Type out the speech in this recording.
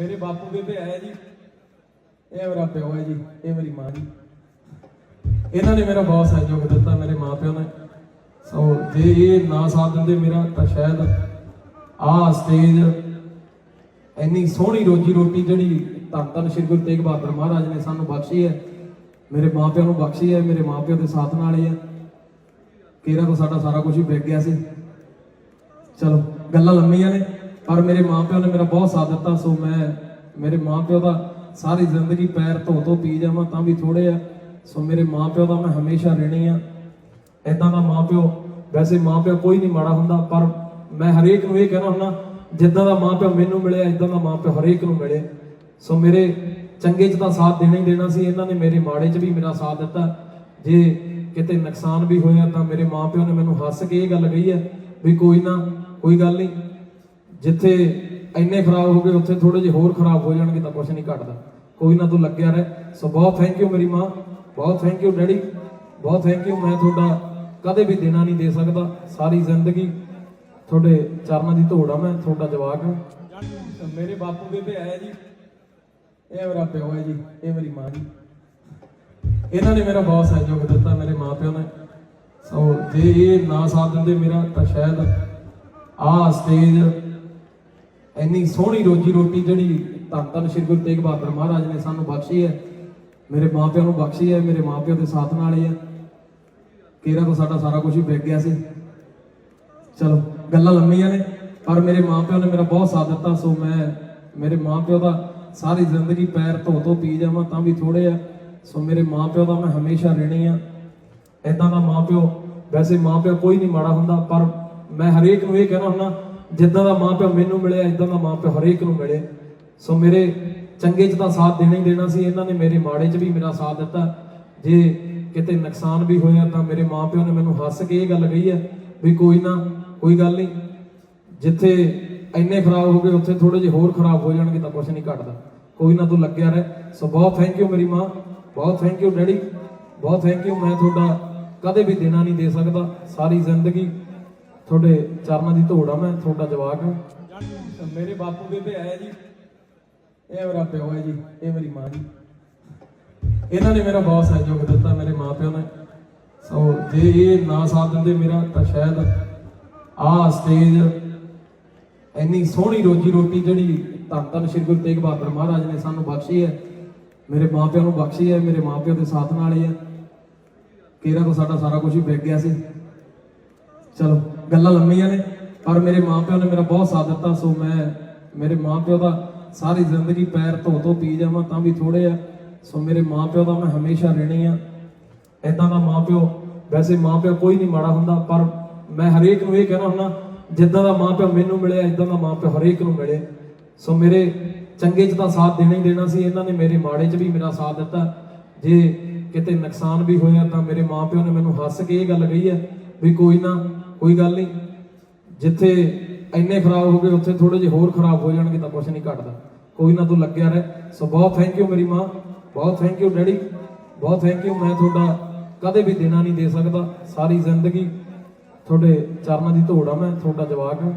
ਮੇਰੇ ਬਾਪੂ ਬੇਬੇ ਆਏ ਜੀ। ਇਹ ਮੇਰਾ ਪਿਓ ਹੈ ਜੀ, ਇਹ ਮੇਰੀ ਮਾਂ ਜੀ। ਇਹਨਾਂ ਨੇ ਮੇਰਾ ਬਹੁਤ ਸਹਿਯੋਗ ਦਿੱਤਾ, ਮੇਰੇ ਮਾਪਿਆਂ ਨੇ। ਸੋ ਜੇ ਇਹ ਨਾ ਸਾਥ ਦਿੰਦੇ ਮੇਰਾ, ਤਾਂ ਸ਼ਾਇਦ ਆਹ ਸਟੇਜ ਇੰਨੀ ਸੋਹਣੀ ਰੋਜੀ ਰੋਟੀ ਜਿਹੜੀ ਧੰਨ ਧੰਨ ਸ਼੍ਰੀ ਗੁਰੂ ਤੇਗ ਬਹਾਦਰ ਮਹਾਰਾਜ ਨੇ ਸਾਨੂੰ ਬਖਸ਼ੀ ਹੈ, ਮੇਰੇ ਮਾਪਿਆਂ ਨੂੰ ਬਖਸ਼ੀ ਹੈ, ਮੇਰੇ ਮਾਪਿਆਂ ਦੇ ਸਾਥ ਨਾਲ ਹੀ ਹੈ। ਕੇਰਾ ਤੋਂ ਸਾਡਾ ਸਾਰਾ ਕੁਝ ਹੀ ਵਿਕ ਗਿਆ ਸੀ। ਚਲੋ, ਗੱਲਾਂ ਲੰਮੀਆਂ ਨੇ। ਪਰ ਮੇਰੇ ਮਾਪਿਆਂ ਨੇ ਮੇਰਾ ਬਹੁਤ ਸਾਥ ਦਿੱਤਾ, ਸੋ ਮੈਂ ਮੇਰੇ ਮਾਪਿਆਂ ਦਾ ਸਾਰੀ ਜ਼ਿੰਦਗੀ ਪੈਰ ਧੋ ਧੋ ਪੀ ਜਾਵਾਂ ਤਾਂ ਵੀ ਥੋੜੇ ਆ। ਸੋ ਮੇਰੇ ਮਾਪਿਆਂ ਦਾ ਮੈਂ ਹਮੇਸ਼ਾ ਰਹਿਣੀ ਆ। ਐਦਾਂ ਦਾ ਮਾਪਿਓ, ਵੈਸੇ ਮਾਪਿਓ ਕੋਈ ਨਹੀਂ ਮਾੜਾ ਹੁੰਦਾ, ਪਰ ਮੈਂ ਹਰੇਕ ਨੂੰ ਇਹ ਕਹਿਣਾ ਹੁੰਦਾ, ਜਿੱਦਾਂ ਦਾ ਮਾਪਿਓ ਮੈਨੂੰ ਮਿਲਿਆ ਇਦਾਂ ਦਾ ਮਾਪਿਓ ਹਰੇਕ ਨੂੰ ਮਿਲੇ। ਸੋ ਮੇਰੇ ਚੰਗੇ 'ਚ ਤਾਂ ਸਾਥ ਦੇਣਾ ਹੀ ਦੇਣਾ ਸੀ, ਇਹਨਾਂ ਨੇ ਮੇਰੇ ਮਾੜੇ 'ਚ ਵੀ ਮੇਰਾ ਸਾਥ ਦਿੱਤਾ। ਜੇ ਕਿਤੇ ਨੁਕਸਾਨ ਵੀ ਹੋਇਆ ਤਾਂ ਮੇਰੇ ਮਾਪਿਓ ਨੇ ਮੈਨੂੰ ਹੱਸ ਕੇ ਇਹ ਗੱਲ ਕਹੀ ਹੈ ਵੀ ਕੋਈ ਨਾ, ਕੋਈ ਗੱਲ ਨਹੀਂ ਜਿੱਥੇ ਇੰਨੇ ਖਰਾਬ ਹੋ ਗਏ, ਉੱਥੇ ਥੋੜੇ ਜਿਹੇ ਹੋਰ ਖਰਾਬ ਹੋ ਜਾਣਗੇ ਤਾਂ ਕੁਝ ਨਹੀਂ ਘਟਦਾ। ਕੋਈ ਨਾ ਤੂੰ ਲੱਗਿਆ ਰਹਿ। ਸੋ ਬਹੁਤ ਥੈਂਕ ਯੂ ਮੇਰੀ ਮਾਂ। ਬਹੁਤ ਥੈਂਕ ਯੂ ਡੈਡੀ। ਬਹੁਤ ਥੈਂਕ ਯੂ ਮੈਂ ਤੁਹਾਡਾ ਕਦੇ ਵੀ ਦੇਣਾ ਨਹੀਂ ਦੇ ਸਕਦਾ। ਸਾਰੀ ਜ਼ਿੰਦਗੀ ਤੁਹਾਡੇ ਚਰਨਾਂ ਦੀ ਧੂੜ ਆ ਮੈਂ, ਤੁਹਾਡਾ ਜਵਾਕ ਹਾਂ। ਮੇਰੇ ਬਾਪੂ ਬੇਬੇ ਆਏ ਜੀ। ਇਹ ਮੇਰਾ ਪਿਓ ਹੈ ਜੀ। ਇਹ ਮੇਰੀ ਮਾਂ ਜੀ। ਇਹਨਾਂ ਨੇ ਮੇਰਾ ਬਹੁਤ ਸਹਿਯੋਗ ਦਿੱਤਾ ਮੇਰੇ ਮਾਪਿਆਂ ਨੇ। ਸੋ ਜੇ ਇਹ ਨਾ ਸਾਥ ਦਿੰਦੇ ਮੇਰਾ, ਤਾਂ ਸ਼ਾਇਦ ਆਹ ਸਟੇਜ ਇੰਨੀ ਸੋਹਣੀ ਰੋਜੀ ਰੋਟੀ ਜਿਹੜੀ ਧੰਨ ਧੰਨ ਸ਼੍ਰੀ ਗੁਰੂ ਤੇਗ ਬਹਾਦਰ ਮਹਾਰਾਜ ਨੇ ਸਾਨੂੰ ਬਖਸ਼ੀ ਹੈ। ਮੇਰੇ ਮਾਪਿਆਂ ਨੂੰ ਬਖਸ਼ੀ ਹੈ, ਮੇਰੇ ਮਾਪਿਆਂ ਦੇ ਸਾਥ ਨਾਲ ਹੀ ਹੈ। ਕੇਰਾ ਤੋਂ ਸਾਡਾ ਸਾਰਾ ਕੁਝ ਹੀ ਵਿਕ ਗਿਆ ਸੀ। ਚਲੋ, ਗੱਲਾਂ ਲੰਮੀਆਂ ਨੇ, ਪਰ ਮੇਰੇ ਮਾਪਿਆਂ ਨੇ ਮੇਰਾ ਬਹੁਤ ਸਾਥ ਦਿੱਤਾ, ਸੋ ਮੈਂ ਮੇਰੇ ਮਾਪਿਆਂ ਦਾ ਸਾਰੀ ਜ਼ਿੰਦਗੀ ਪੈਰ ਧੋ ਧੋ ਪੀ ਜਾਵਾਂ, ਤਾਂ ਵੀ ਥੋੜੇ ਆ। ਸੋ ਮੇਰੇ ਮਾਪਿਆਂ ਦਾ ਮੈਂ ਹਮੇਸ਼ਾ ਰਹਿਣੀ ਆ ਐਦਾਂ ਦਾ ਮਾਪਿਓ, ਵੈਸੇ ਮਾਪਿਓ ਕੋਈ ਨਹੀਂ ਮਾੜਾ ਹੁੰਦਾ, ਪਰ ਮੈਂ ਹਰੇਕ ਨੂੰ ਇਹ ਕਹਿਣਾ ਹੁੰਦਾ ਜਿੱਦਾਂ ਦਾ ਮਾਂ ਪਿਓ ਮੈਨੂੰ ਮਿਲਿਆ ਇਦਾਂ ਦਾ ਮਾਂ ਪਿਓ ਹਰੇਕ ਨੂੰ ਮਿਲੇ ਸੋ ਮੇਰੇ ਚੰਗੇ 'ਚ ਤਾਂ ਸਾਥ ਦੇਣਾ ਹੀ ਦੇਣਾ ਸੀ। ਇਹਨਾਂ ਨੇ ਮੇਰੇ ਮਾੜੇ 'ਚ ਵੀ ਮੇਰਾ ਸਾਥ ਦਿੱਤਾ। ਜੇ ਕਿਤੇ ਨੁਕਸਾਨ ਵੀ ਹੋਇਆ ਤਾਂ ਮੇਰੇ ਮਾਂ ਪਿਓ ਨੇ ਮੈਨੂੰ ਹੱਸ ਕੇ ਇਹ ਗੱਲ ਕਹੀ ਹੈ ਵੀ ਕੋਈ ਨਾ, ਕੋਈ ਗੱਲ ਨਹੀਂ। ਜਿੱਥੇ ਇੰਨੇ ਖਰਾਬ ਹੋ ਗਏ, ਉੱਥੇ ਥੋੜੇ ਜਿਹੇ ਹੋਰ ਖਰਾਬ ਹੋ ਜਾਣਗੇ ਤਾਂ ਕੁਝ ਨਹੀਂ ਘਟਦਾ। ਕੋਈ ਨਾ ਤੂੰ ਲੱਗਿਆ ਰਹਿ। ਸੋ ਬਹੁਤ ਥੈਂਕ ਯੂ ਮੇਰੀ ਮਾਂ। ਬਹੁਤ ਥੈਂਕ ਯੂ ਡੈਡੀ। ਬਹੁਤ ਥੈਂਕ ਯੂ ਮੈਂ ਤੁਹਾਡਾ ਕਦੇ ਵੀ ਦੇਣਾ ਨਹੀਂ ਦੇ ਸਕਦਾ। ਸਾਰੀ ਜ਼ਿੰਦਗੀ ਤੁਹਾਡੇ ਚਰਨਾਂ ਦੀ ਧੂੜ ਆ, ਮੈਂ ਤੁਹਾਡਾ ਜਵਾਕ ਹਾਂ। ਮੇਰੇ ਬਾਪੂ ਬੇਬੇ ਆਏ ਜੀ। ਇਹ ਮੇਰਾ ਪਿਓ ਹੈ ਜੀ, ਇਹ ਮੇਰੀ ਮਾਂ ਜੀ। ਇਹਨਾਂ ਨੇ ਮੇਰਾ ਬਹੁਤ ਸਹਿਯੋਗ ਦਿੱਤਾ, ਮੇਰੇ ਮਾਪਿਆਂ ਨੇ। ਸੋ ਜੇ ਇਹ ਨਾ ਸਾਥ ਦਿੰਦੇ ਮੇਰਾ, ਤਾਂ ਸ਼ਾਇਦ ਆਹ ਸਟੇਜ ਇੰਨੀ ਸੋਹਣੀ ਰੋਜੀ ਰੋਟੀ ਜਿਹੜੀ ਧੰਨ ਧੰਨ ਸ਼੍ਰੀ ਗੁਰੂ ਤੇਗ ਬਹਾਦਰ ਮਹਾਰਾਜ ਨੇ ਸਾਨੂੰ ਬਖਸ਼ੀ ਹੈ, ਮੇਰੇ ਮਾਪਿਆਂ ਨੂੰ ਬਖਸ਼ੀ ਹੈ, ਮੇਰੇ ਮਾਪਿਆਂ ਦੇ ਸਾਥ ਨਾਲ ਹੀ ਹੈ। ਕੇਰਾ ਤਾਂ ਸਾਡਾ ਸਾਰਾ ਕੁਝ ਹੀ ਵਿਕ ਗਿਆ ਸੀ। ਚਲੋ, ਗੱਲਾਂ ਲੰਮੀਆਂ ਨੇ, ਪਰ ਮੇਰੇ ਮਾਪਿਆਂ ਨੇ ਮੇਰਾ ਬਹੁਤ ਸਾਥ ਦਿੱਤਾ, ਸੋ ਮੈਂ ਮੇਰੇ ਮਾਪਿਆਂ ਦਾ ਸਾਰੀ ਜ਼ਿੰਦਗੀ ਪੈਰ ਧੋ ਧੋ ਪੀ ਜਾਵਾਂ, ਤਾਂ ਵੀ ਥੋੜੇ ਆ। ਸੋ ਮੇਰੇ ਮਾਪਿਆਂ ਦਾ ਮੈਂ ਹਮੇਸ਼ਾ ਰਹਿਣੀ ਆ। ਐਦਾਂ ਦਾ ਮਾਪਿਓ, ਵੈਸੇ ਮਾਪਿਓ ਕੋਈ ਨਹੀਂ ਮਾੜਾ ਹੁੰਦਾ, ਪਰ ਮੈਂ ਹਰੇਕ ਨੂੰ ਇਹ ਕਹਿਣਾ ਹੁੰਦਾ, ਜਿੱਦਾਂ ਦਾ ਮਾਪਿਓ ਮੈਨੂੰ ਮਿਲਿਆ ਇਦਾਂ ਦਾ ਮਾਪਿਓ ਹਰੇਕ ਨੂੰ ਮਿਲੇ। ਸੋ ਮੇਰੇ ਚੰਗੇ 'ਚ ਤਾਂ ਸਾਥ ਦੇਣਾ ਹੀ ਦੇਣਾ ਸੀ, ਇਹਨਾਂ ਨੇ ਮੇਰੇ ਮਾੜੇ 'ਚ ਵੀ ਮੇਰਾ ਸਾਥ ਦਿੱਤਾ। ਜੇ ਕਿਤੇ ਨੁਕਸਾਨ ਵੀ ਹੋਇਆ, ਤਾਂ ਮੇਰੇ ਮਾਪਿਓ ਨੇ ਮੈਨੂੰ ਹੱਸ ਕੇ ਇਹ ਗੱਲ ਕਹੀ ਹੈ ਵੀ ਕੋਈ ਨਾ ਕੋਈ ਗੱਲ ਨਹੀਂ। ਜਿੱਥੇ ਇੰਨੇ ਖਰਾਬ ਹੋ ਗਏ, ਉੱਥੇ ਥੋੜੇ ਜਿਹੇ ਹੋਰ ਖਰਾਬ ਹੋ ਜਾਣਗੇ ਤਾਂ ਕੁਝ ਨਹੀਂ ਘਟਦਾ। ਕੋਈ ਨਾ ਤੂੰ ਲੱਗਿਆ ਰਹਿ। ਸੋ ਬਹੁਤ ਥੈਂਕ ਯੂ ਮੇਰੀ ਮਾਂ। ਬਹੁਤ ਥੈਂਕ ਯੂ ਡੈਡੀ। ਬਹੁਤ ਥੈਂਕ ਯੂ ਮੈਂ ਤੁਹਾਡਾ ਕਦੇ ਵੀ ਦੇਣਾ ਨਹੀਂ ਦੇ ਸਕਦਾ। ਸਾਰੀ ਜ਼ਿੰਦਗੀ ਤੁਹਾਡੇ ਚਰਨਾਂ ਦੀ ਧੂੜ ਆ ਮੈਂ, ਤੁਹਾਡਾ ਜਵਾਕ ਹਾਂ